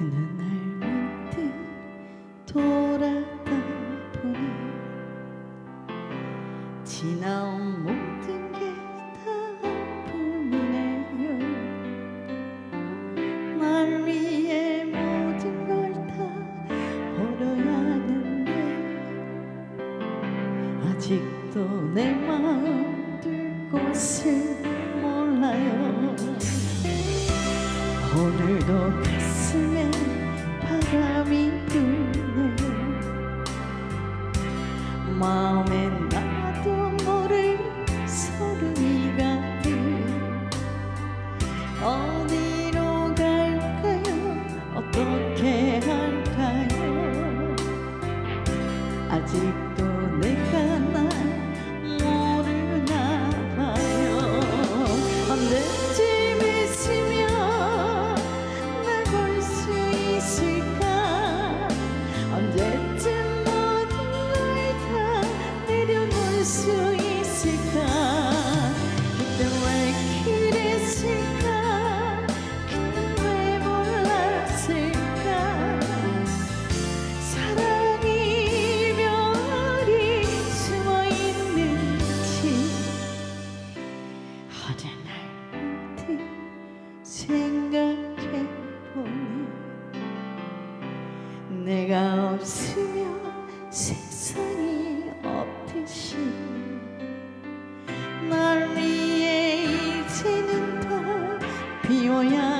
어느 날 문득 돌아다 보니 지나온 모든 게 다 아픔이네요 날 위해 모든 걸 다 버려야 하는데 아직도 내 마음 둘 곳을 몰라요. 오늘도 가슴에 바람이 부네요 마음에 나도 모를 소름이 가득 어디로 갈까요? 어떻게 할까요? 아직도 someday. 비워야